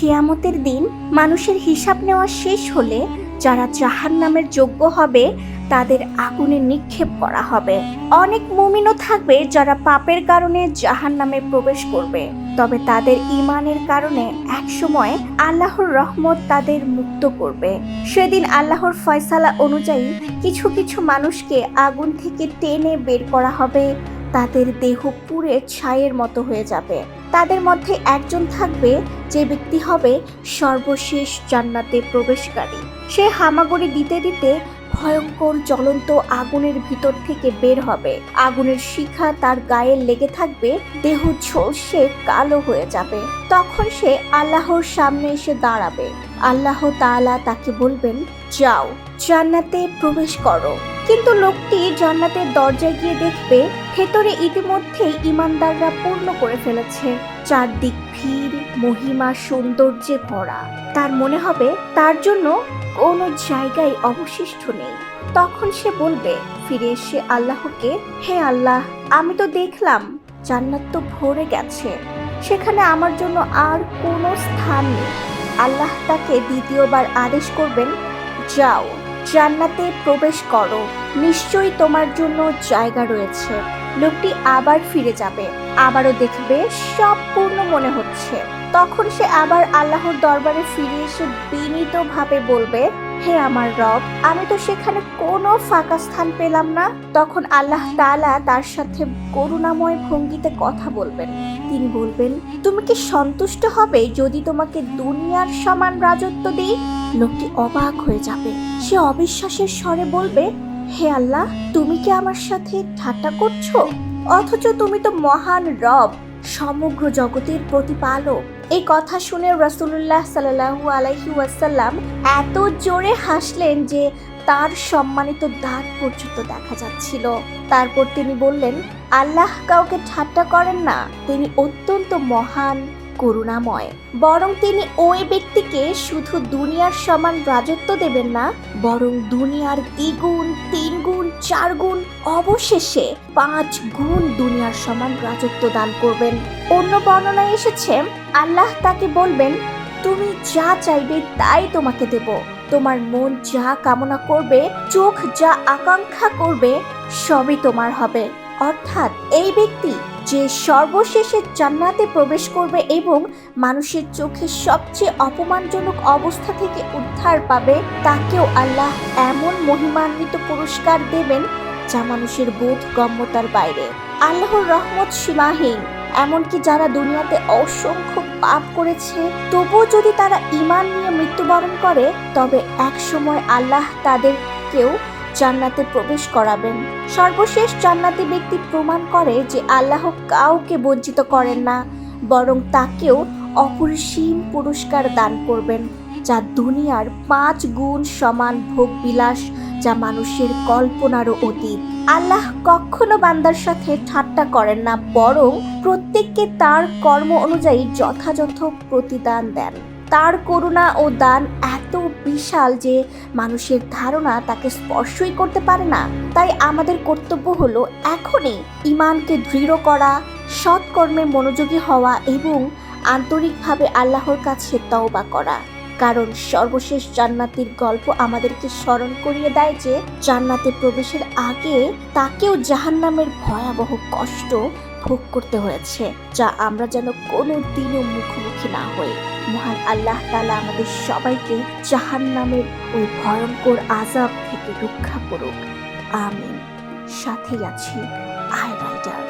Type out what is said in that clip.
কেয়ামতের দিন মানুষের হিসাব নেওয়া শেষ হলে যারা জাহান নামের যোগ্য হবে, তাদের আগুনে নিক্ষেপ করা হবে। অনেক মুমিনও থাকবে যারা পাপের কারণে জাহান নামে প্রবেশ করবে। তবে তাদের ইমানের কারণে একসময় আল্লাহর রহমত তাদের মুক্ত করবে। সেদিন আল্লাহর ফয়সালা অনুযায়ী কিছু কিছু মানুষকে আগুন থেকে টেনে বের করা হবে। তাদের দেহ পুড়ে ছায়ের মতো হয়ে যাবে। তাদের মধ্যে একজন থাকবে যে ব্যক্তি হবে সর্বশেষ জান্নাতে প্রবেশকারী। সে হামাগুড়ি দিতে দিতে ভয়ঙ্কর জ্বলন্ত আগুনের ভিতর থেকে বের হবে। আগুনের শিখা তার গায়ে লেগে থাকবে, দেহ ঝলসে কালো হয়ে যাবে। তখন সে আল্লাহর সামনে এসে দাঁড়াবে। আল্লাহ তাআলা তাকে বলবেন, যাও, জান্নাতে প্রবেশ করো। কিন্তু লোকটি জান্নাতের দরজায় গিয়ে দেখবে, ভেতরে ইতিমধ্যেই ইমানদাররা পূর্ণ করে ফেলেছে। চারদিক ভিড় মহিমা সৌন্দর্যে ভরা। তার মনে হবে তার জন্য কোনো জায়গায় অবশিষ্ট নেই। তখন সে বলবে, ফিরে এসে আল্লাহকে, হে আল্লাহ, আমি তো দেখলাম, জান্নাত তো ভরে গেছে। সেখানে আমার জন্য আর কোনো স্থান নেই। আল্লাহ তাকে দ্বিতীয়বার আদেশ করবেন, যাও, জান্নাতে প্রবেশ করো। নিশ্চয়ই তোমার জন্য জায়গা রয়েছে। লোকটি আবার ফিরে যাবে। আবারও দেখবে সব পূর্ণ মনে হচ্ছে। তখন সে আবার আল্লাহর দরবারে ফিরে এসে বিনীতভাবে বলবে, হে আমার রব, আমি তো সেখানে কোনো ফাঁকা স্থান পেলাম না। তখন আল্লাহ তাআলা তার সাথে করুণাময় ভঙ্গিতে কথা বলবেন। তিনি বলবেন, তুমি কি সন্তুষ্ট হবে যদি তোমাকে দুনিয়ার সমান রাজত্ব দিই? লোকটি অবাক হয়ে যাবে। সে অবিশ্বাসের স্বরে বলবে হে আল্লাহ, তুমি কি আমার সাথে ঠাট্টা করছ? অথচ তুমি তো মহান রব, সমগ্র জগতের প্রতিপালক। এই কথা শুনে রাসূলুল্লাহ সাল্লাল্লাহু আলাইহি ওয়াসাল্লাম এত জোরে হাসলেন যে তার সম্মানিত দাঁত পর্যন্ত দেখা যাচ্ছিল। তারপর তিনি বললেন, আল্লাহ কাউকে ঠাট্টা করেন না। তিনি অত্যন্ত মহান করুণাময়। বরং তিনি ওই ব্যক্তিকে শুধু দুনিয়ার সমান রাজত্ব দেবেন না, বরং দুনিয়ার দ্বিগুণ তিন গুণ চার গুণ অবশেষে পাঁচ গুণ দুনিয়ার সমান রাজত্ব দান করবেন। অন্য বর্ণনায় এসেছে, আল্লাহ তাকে বলবেন, তুমি যা চাইবে তাই তোমাকে দেব। তোমার মন যা কামনা করবে, চোখ যা আকাঙ্ক্ষা করবে, সবই তোমার হবে। অর্থাৎ এই ব্যক্তি যে সর্বশেষে জান্নাতে প্রবেশ করবে এবং মানুষের চোখে সবচেয়ে অপমানজনক অবস্থা থেকে উদ্ধার পাবে, তাকেও আল্লাহ এমন মহিমান্বিত পুরস্কার দেবেন যা মানুষের বোধ গম্যতার বাইরে। আল্লাহর রহমত সীমাহীন, এমনকি যারা দুনিয়াতে অসংখ্য পাপ করেছে, তবুও যদি তারা ইমান নিয়ে মৃত্যুবরণ করে, তবে এক সময় আল্লাহ তাদেরকেও জান্নাতে প্রবেশ করাবেন। সর্বশেষ জান্নাতি ব্যক্তি প্রমাণ করে যে আল্লাহ কাউকে বঞ্চিত করেন না, বরং তাকেও অপরিসীম পুরস্কার দান করবেন, যা দুনিয়ার পাঁচ গুণ সমান ভোগ বিলাস যা মানুষের কল্পনারও অতীত। আল্লাহ কখনো বান্দার সাথে ঠাট্টা করেন না, বরং প্রত্যেককে তার কর্ম অনুযায়ী যথাযথ প্রতিদান দেন। তার করুণা ও দান বিশাল যে মানুষের ধারণা তাকে স্পর্শই করতে পারে না। তাই আমাদের কর্তব্য হলো এখনই ইমানকে দৃঢ় করা, সৎকর্মে মনোযোগী হওয়া এবং আন্তরিকভাবে আল্লাহর কাছে তওবা করা। কারণ সর্বশেষ জান্নাতির গল্প আমাদেরকে স্মরণ করিয়ে দেয় যে, জান্নাতে প্রবেশের আগে তাকেও জাহান্নামের ভয়াবহ কষ্ট ভোগ করতে হয়েছে, যা আমরা যেন কোনো দিনও মুখোমুখি না হই। মহান আল্লাহ তালা আমাদের সবাইকে জাহান নামের ওই ভয়ঙ্কর আজাব থেকে রক্ষা করুক। আমি সাথে আছি আই রাইডার।